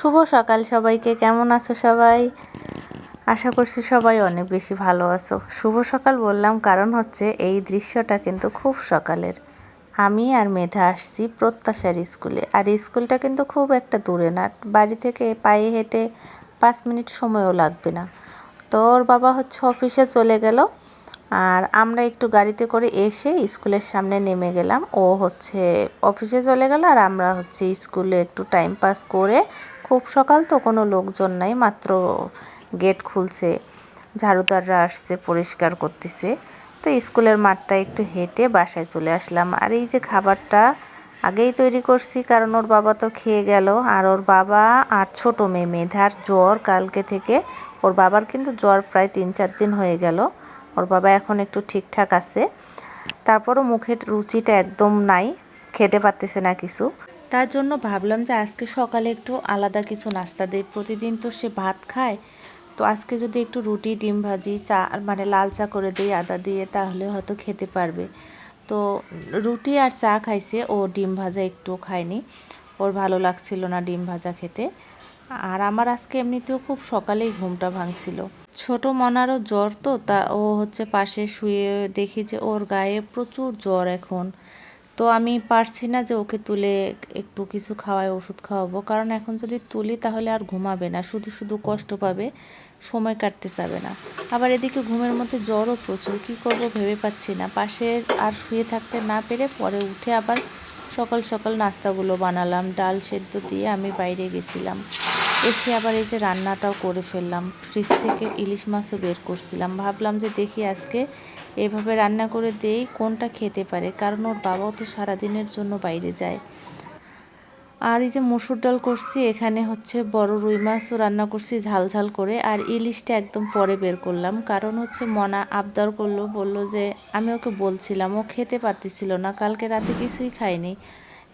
শুভ সকাল সবাইকে, কেমন আছো সবাই? আশা করছি সবাই অনেক বেশি ভালো আছো। শুভ সকাল বললাম কারণ হচ্ছে এই দৃশ্যটা কিন্তু খুব সকালের। আমি আর মেধা আসছি প্রত্যাশার স্কুলে। আর স্কুলটা কিন্তু খুব একটা দূরে না, বাড়ি থেকে পায়ে হেঁটে পাঁচ মিনিট সময়ও লাগবে না। তো ওর বাবা হচ্ছে অফিসে চলে গেল, আর আমরা একটু গাড়িতে করে এসে স্কুলের সামনে নেমে গেলাম। ও হচ্ছে অফিসে চলে গেল আর আমরা হচ্ছে স্কুলে একটু টাইম পাস করে সকাল তো, কোনো লোকজন নাই, মাত্র গেট খুলছে, ঝাড়ুদাররা আসছে, পরিষ্কার করতেছে। তো স্কুলের মাঠটা একটু হেঁটে বাসায় চলে আসলাম। আর এই যে খাবারটা আগেই তৈরি করছি, কারণ ওর বাবা তো খেয়ে গেল। আর ওর বাবা আর ছোট মেয়ে, মেধার জ্বর কালকে থেকে। ওর বাবার কিন্তু জ্বর প্রায় তিন চার দিন হয়ে গেল। ওর বাবা এখন একটু ঠিকঠাক আছে। তারপরও মুখের রুচিটা একদম নাই, খেতে পারতেছে না কিছু। তার জন্য ভাবলাম যে আজকে সকালে একটু আলাদা কিছু নাস্তা দিই। প্রতিদিন তো সে ভাত খায়। তো আজকে যদি একটু রুটি, ডিম ভাজি, চা মানে লাল চা করে দিই, আদা দিয়ে, তাহলে হয়তো খেতে পারবে। তো রুটি আর চা খাইছে, ও ডিম ভাজা একটু খায়নি। ওর ভালো লাগছিল না ডিম ভাজা খেতে। আর আমার আজকে এমনিতেও খুব সকালেই ঘুমটা ভাঙছিল। ছোট মনারও জ্বর তো, তা ও হচ্ছে পাশে শুয়ে দেখি যে ওর গায়ে প্রচুর জ্বর এখন। তো আমি পারছি না যে ওকে তুলে একটু কিছু খাওয়ায় ওষুধ খাওয়াবো। কারণ এখন যদি তুলি তাহলে আর ঘুমাবে না। শুধু শুধু কষ্ট পাবে, সময় কাটতে চাবে না। আবার এদিকে ঘুমের মধ্যে জ্বরও প্রচুর। কী করব ভেবে পাচ্ছি না। পাশে আর শুয়ে থাকতে না পেরে পরে উঠে আবার সকাল সকাল নাস্তাগুলো বানালাম। ডাল সেদ্ধ দিয়ে আমি বাইরে গেছিলাম। এসে আবার এই যে রান্নাটাও করে ফেললাম। ফ্রিজ থেকে ইলিশ মাছও বের করছিলাম। ভাবলাম যে দেখি আজকে এভাবে রান্না করে দেই, কোনটা খেতে পারে? কারণ ওর বাবাও তো সারাদিনের জন্য বাইরে যায়। আর এই যে মসুর ডাল করছি, এখানে হচ্ছে বড় রুই মাছও রান্না করছি ঝাল ঝাল করে। আর ইলিশটা একদম পরে বের করলাম। কারণ হচ্ছে মনা আবদার করল, বলল যে আমি ওকে বলছিলাম, ও খেতে পারতেছিল না। কালকে রাতে কিছুই খায়নি।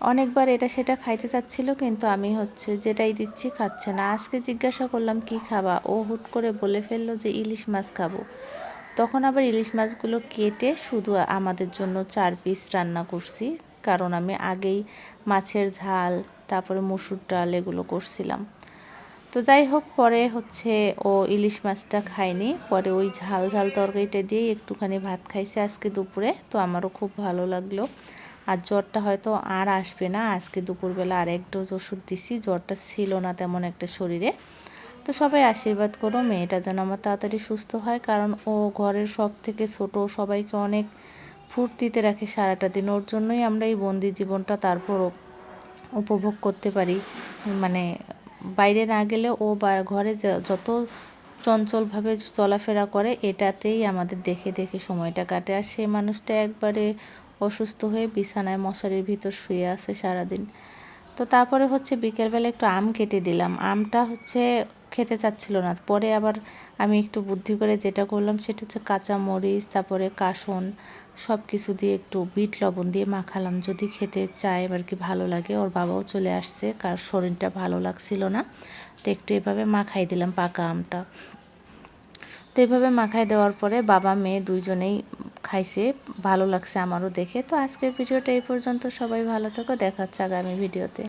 অনেকবার এটা সেটা খাইতে চাচ্ছিল, কিন্তু আমি হচ্ছে যেটাই দিচ্ছি খাচ্ছে না। আজকে জিজ্ঞাসা করলাম, কি খাবা? ও হুট করে বলে ফেলল যে, ইলিশ মাছ খাব। তখন আবার ইলিশ মাছগুলো কেটে শুধু আমাদের জন্য চার পিস রান্না করছি, কারণ আমি আগেই মাছের ঝাল, তারপরে মসুর ডাল এগুলো করছিলাম। তো যাই হোক, পরে হচ্ছে ও ইলিশ মাছটা খায়নি, পরে ওই ঝাল ঝাল তরকারিটা দিয়েই একটুখানি ভাত খাইছে আজকে দুপুরে, তো আমারও খুব ভালো লাগল। আর জ্বরটা হয়তো আর আসবে না। আজকে দুপুরবেলা আর এক ডোজ ওষুধ দিছি, জ্বরটা ছিল না তেমন একটা শরীরে। তো সবাই আশীর্বাদ করো, মেয়েটা যেন আমার তাড়াতাড়ি সুস্থ হয়, কারণ ও ঘরের সব থেকে ছোট, সবাইকে অনেক ফুর্তিতে রাখে সারাটা দিন। ওর জন্যই আমরা এই বন্দি জীবনটা তারপর উপভোগ করতে পারি। মানে বাইরে না গেলে ও বা, ঘরে যত চঞ্চলভাবে চলাফেরা করে, এটাতেই আমাদের দেখে দেখে সময়টা কাটে। আর সে মানুষটা একবারে অসুস্থ হয়ে বিছানায় মশারির ভিতর শুয়ে আছে সারাদিন। তো তারপরে হচ্ছে বিকেলবেলা একটু আম কেটে দিলাম। আমটা হচ্ছে খেতে চাচ্ছিল না। পরে আবার আমি একটু বুদ্ধি করে যেটা করলাম সেটা হচ্ছে কাঁচা মরিচ, তারপরে কাসন সব কিছু দিয়ে একটু বিট লবণ দিয়ে মাখালাম। যদি খেতে চায় এবার কি ভালো লাগে? ওর বাবাও চলে আসছে, কার শরীরটা ভালো লাগছিল না। তো একটু এভাবে মাখাই দিলাম পাকা আমটা। তো এভাবে মাখাই দেওয়ার পরে বাবা, মেয়ে দুইজনেই খাইছে, ভালো লাগছে আমারও দেখে। তো আজকের ভিডিওটা এই পর্যন্ত। সবাই ভালো থাকো, দেখা হচ্ছে আগামী ভিডিওতে।